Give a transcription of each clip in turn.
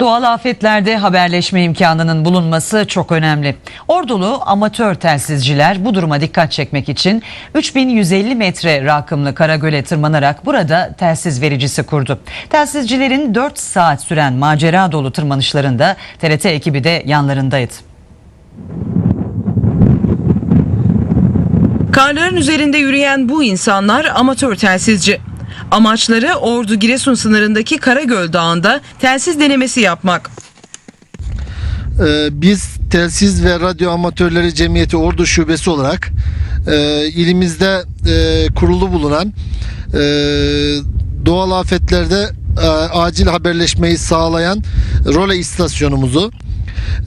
Doğal afetlerde haberleşme imkanının bulunması çok önemli. Ordulu amatör telsizciler bu duruma dikkat çekmek için 3150 metre rakımlı Karagöl'e tırmanarak burada telsiz vericisi kurdu. Telsizcilerin 4 saat süren macera dolu tırmanışlarında TRT ekibi de yanlarındaydı. Karların üzerinde yürüyen bu insanlar amatör telsizci. Amaçları Ordu Giresun sınırındaki Karagöl Dağı'nda telsiz denemesi yapmak. Ee, Biz Telsiz ve Radyo Amatörleri Cemiyeti Ordu Şubesi olarak e, ilimizde e, kurulu bulunan e, doğal afetlerde e, acil haberleşmeyi sağlayan role istasyonumuzu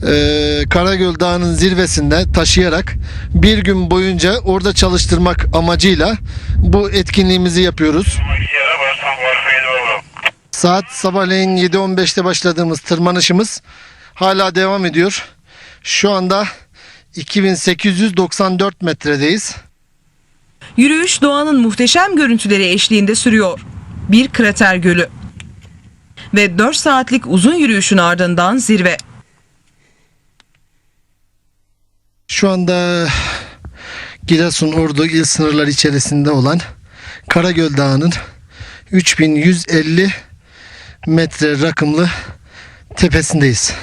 e, Karagöl Dağı'nın zirvesinde taşıyarak bir gün boyunca orada çalıştırmak amacıyla bu etkinliğimizi yapıyoruz. Sierra var, Tango Alfa 7 Bravo. Saat sabahleyin 7.15'te başladığımız tırmanışımız hala devam ediyor. Şu anda 2894 metredeyiz. Yürüyüş doğanın muhteşem görüntüleri eşliğinde sürüyor. Bir krater gölü. Ve 4 saatlik uzun yürüyüşün ardından zirve. Şu anda Giresun Ordu il sınırları içerisinde olan Karagöl Dağı'nın 3150 metre rakımlı tepesindeyiz.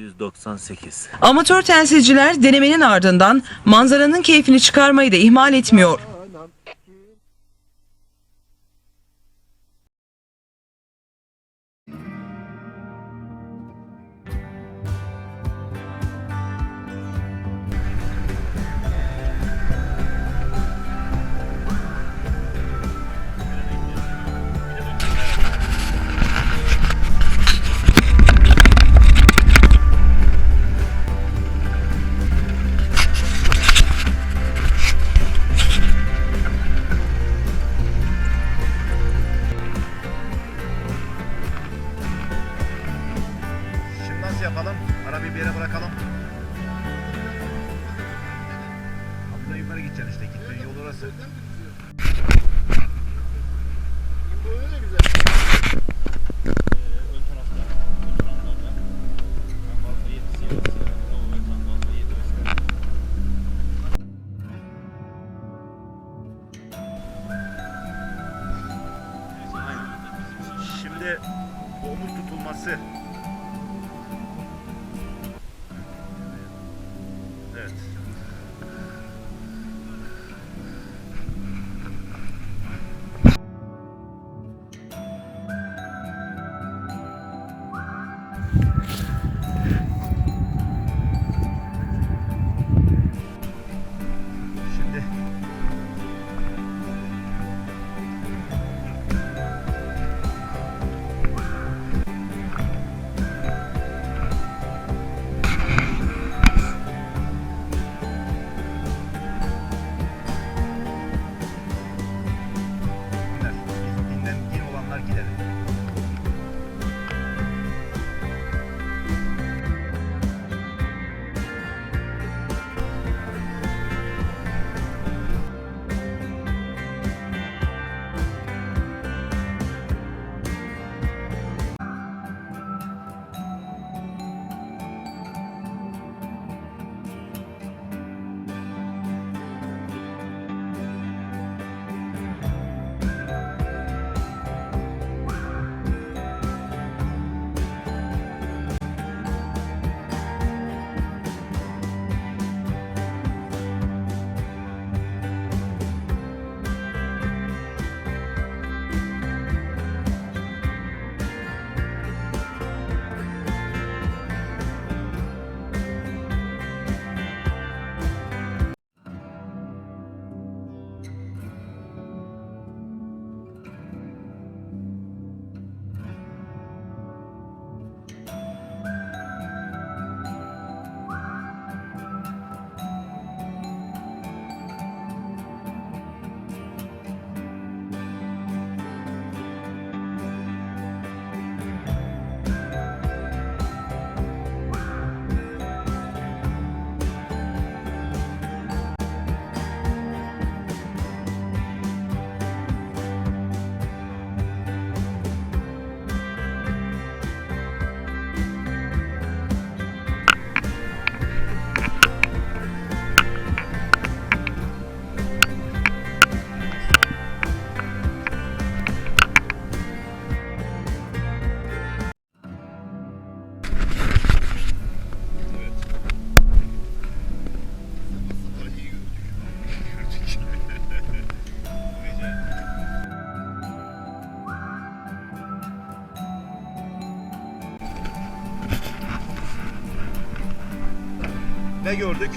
798. Amatör telsizciler denemenin ardından manzaranın keyfini çıkarmayı da ihmal etmiyor. Şimdi omuz tutulması. Gördük?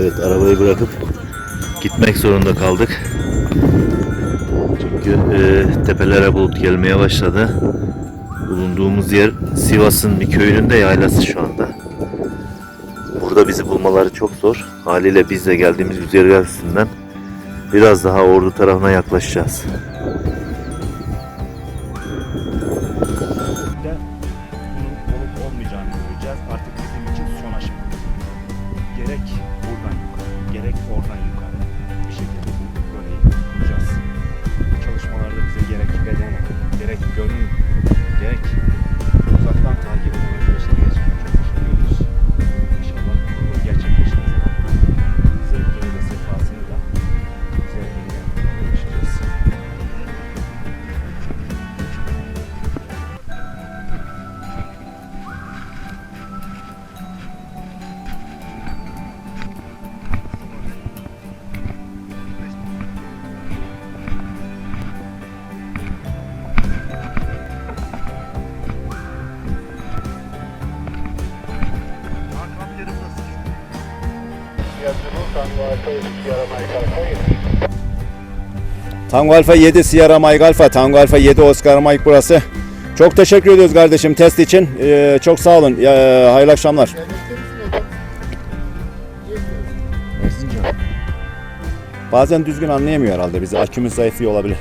Evet arabayı bırakıp gitmek zorunda kaldık. Çünkü e, tepelere bulut gelmeye başladı. Bulunduğumuz yer Sivas'ın bir köyünün de yaylası şu anda. Burada bizi bulmaları çok zor. Haliyle biz de geldiğimiz güzergah üstünden biraz daha ordu tarafına yaklaşacağız. Tango Alfa 7 Sierra Mike Alfa, Tango Alfa 7 Oscar Mike burası. Çok teşekkür ediyoruz kardeşim test için. Ee, çok sağ olun. Ee, hayırlı akşamlar. Bazen düzgün anlayamıyor herhalde bizi. Akümüz zayıflıyor olabilir.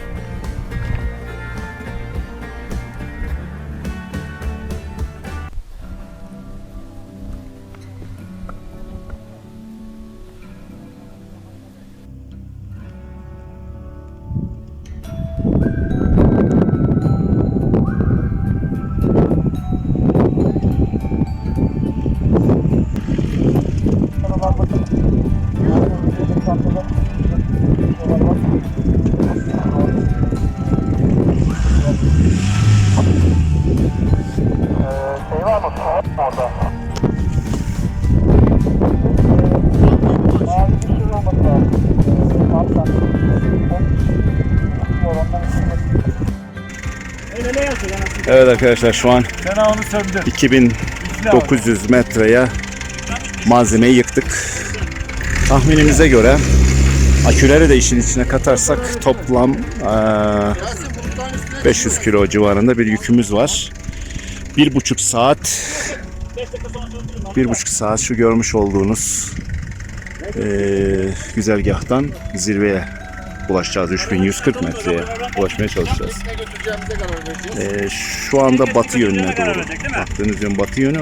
Evet arkadaşlar şu an 2900 metreye malzemeyi yıktık. Tahminimize göre aküleri de işin içine katarsak toplam eee, 500 kilo civarında bir yükümüz var. Bir buçuk saat bir buçuk saat şu görmüş olduğunuz eee, güzergahtan zirveye ulaşacağız. 3140 metreye ulaşmaya çalışacağız. Ee, şu anda batı yönüne doğru. Baktığınız yön batı yönü.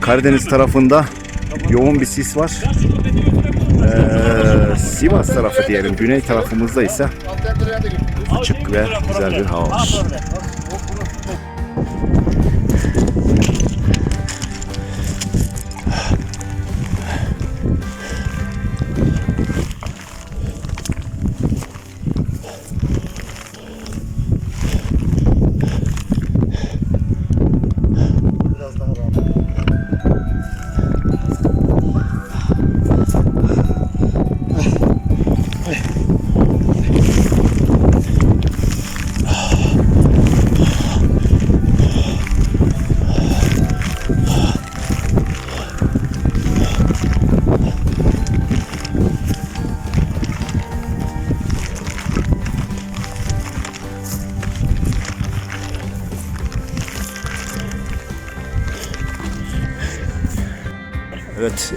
Karadeniz tarafında yoğun bir sis var. Ee, Sivas tarafı diyelim. Güney tarafımızda ise açık ve güzel bir hava var.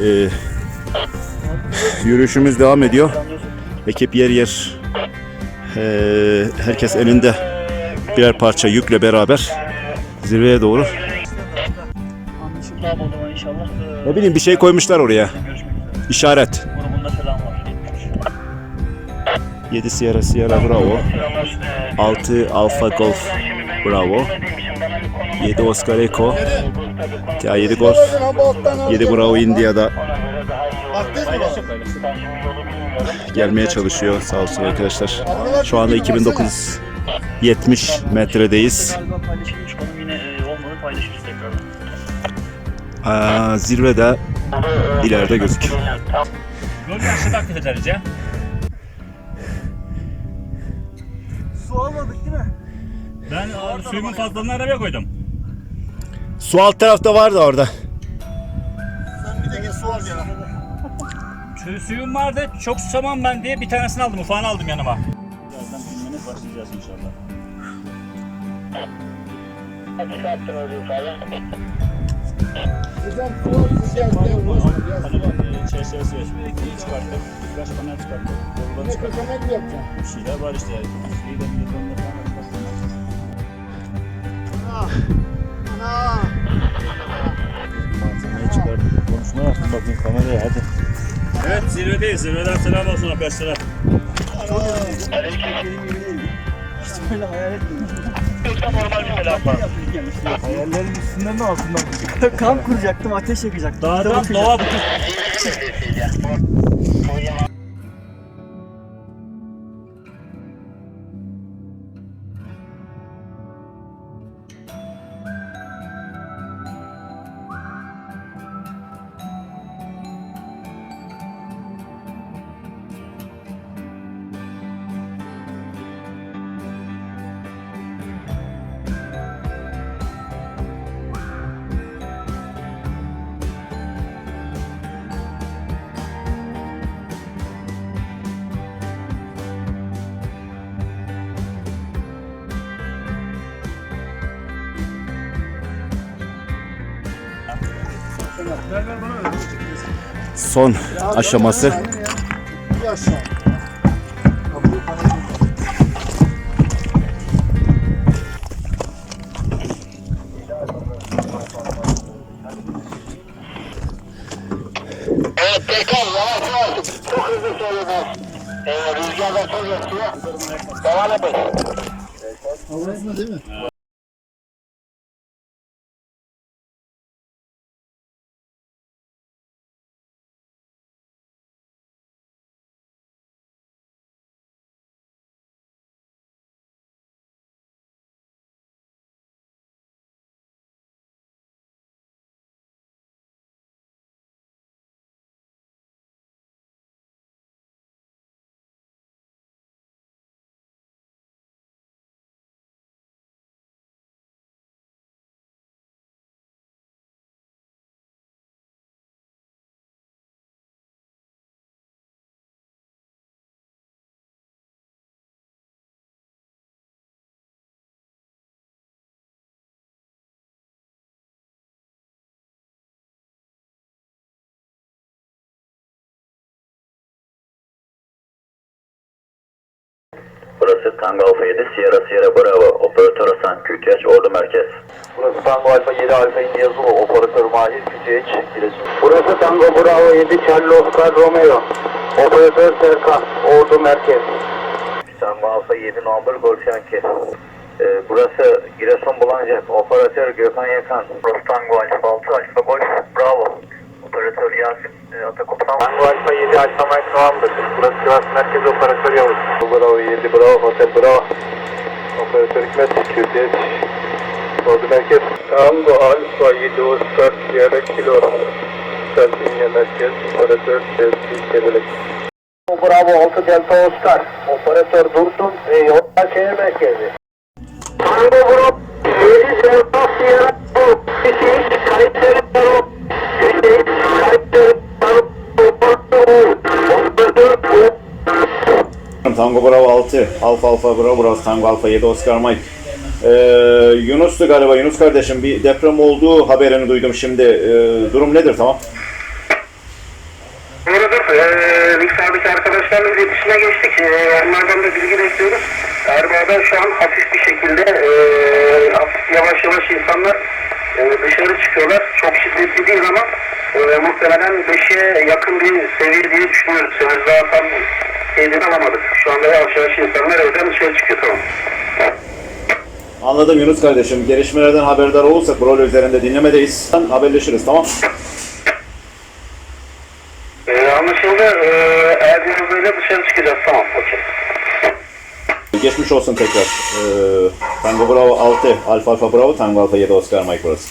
E, yürüyüşümüz devam ediyor. Ekip yer yer, e, herkes elinde birer parça yükle beraber zirveye doğru. Ne bileyim bir şey koymuşlar oraya. İşaret. Grubunda selam var. 7 Sierra Sierra Bravo. 6 Alfa Golf Bravo. 7 Oscar Echo. Ya 7 Golf. 7 Bravo India'da gelmeye çalışıyor sağ olsun arkadaşlar. Şu anda 2970 metredeyiz. Galiba paylaşılmış konum yine olmadı paylaşırız tekrardan. Aa, zirvede ileride gözüküyor. Yol aşağıda aktif ederiz ya. Su almadık değil mi? Ben suyumun fazlalığını arabaya koydum. Su alt tarafta vardı orada. Su, suyum vardı. Çok susamam ben diye bir tanesini aldım. Ufağını aldım yanıma. Birazdan binmene başlayacağız inşallah. Panelin çerçevesi içi çıkarttık. Birkaç panel çıkarttık. Boruları çıkarttık. Bir şeyler var işte. Suyu da milyonda falan çıkarttık. Malzemeyi çıkardık. Konuşma yaptım bakayım kameraya hadi. Evet zirvedeyiz. Zirveden selam olsun arkadaşlar. Öyle hayal etmiyorum. Hayallerin üstünden de altından. Kamp kuracaktım, ateş yakacaktım. Dağdan doğa bütün Son aşaması. Evet. Çok hızlı söylüyorlar. Ee. Devam edin. Burası Tango Alfa 7, Sierra Sierra Bravo, Operatör Hasan Kütüyaç, Ordu Merkez. Burası Tango Alfa 7 Alfa India Zulu. Operatör Mahir Küçüğeç. Giresun. Burası Tango Bravo 7 Charlie Oscar Romeo. Operatör Serkan. Ordu Merkez. Tango Alfa 7 Number Golf Yankee. Ee, burası Giresun Bulancak, Operatör Gökhan Yakan. Burası Tango Alfa 6 Alfa Golf Bravo. Operatör Yasin e, Atakopan. Tango Alfa 7 Alfa Mike November. Burası Sivas Merkez Operatör Yavuz. Bravo 7 Bravo Hotel Bravo. Operatör Hikmet Küçüğeç. Ordu Merkez. Tango Alfa 7 Oscar Sierra Kilo. Sardinya Merkez. Operatör Chelsea Çevirek. Bravo 6 Delta Oscar. Operatör Dursun ve Yolda Şehir Merkezi. Tango Bravo 7 Delta Sierra Kilo. Kayıtları Bravo. Tango Bravo 6, Alfa Alfa Bravo Bravo, Tango Alfa 7, Oscar Mike. Ee, Yunus'tu galiba, Yunus kardeşim bir deprem olduğu haberini duydum şimdi. Ee, durum nedir tamam? Doğrudur. Ee, Miktar'daki arkadaşlarla iletişime geçtik. Ee, onlardan da bilgi bekliyoruz. Erbaa'da şu an hafif bir şekilde e, yavaş yavaş insanlar ee, dışarı çıkıyorlar. Çok şiddetli değil ama e, muhtemelen 5'e yakın bir seviye diye düşünüyoruz. Henüz daha şeyini alamadık. Şu anda yavaş yavaş insanlar evden dışarı çıkıyor tamam. Anladım Yunus kardeşim. Gelişmelerden haberdar olursak rol üzerinde dinlemedeyiz. Haberleşiriz tamam. E, anlaşıldı. E, eğer diyoruz öyle dışarı çıkacağız. Tamam. Okey. Geçmiş olsun tekrar. Ee, Tango Bravo 6, Alfa Alfa Bravo, Tango Alfa 7 Oscar Mike burası.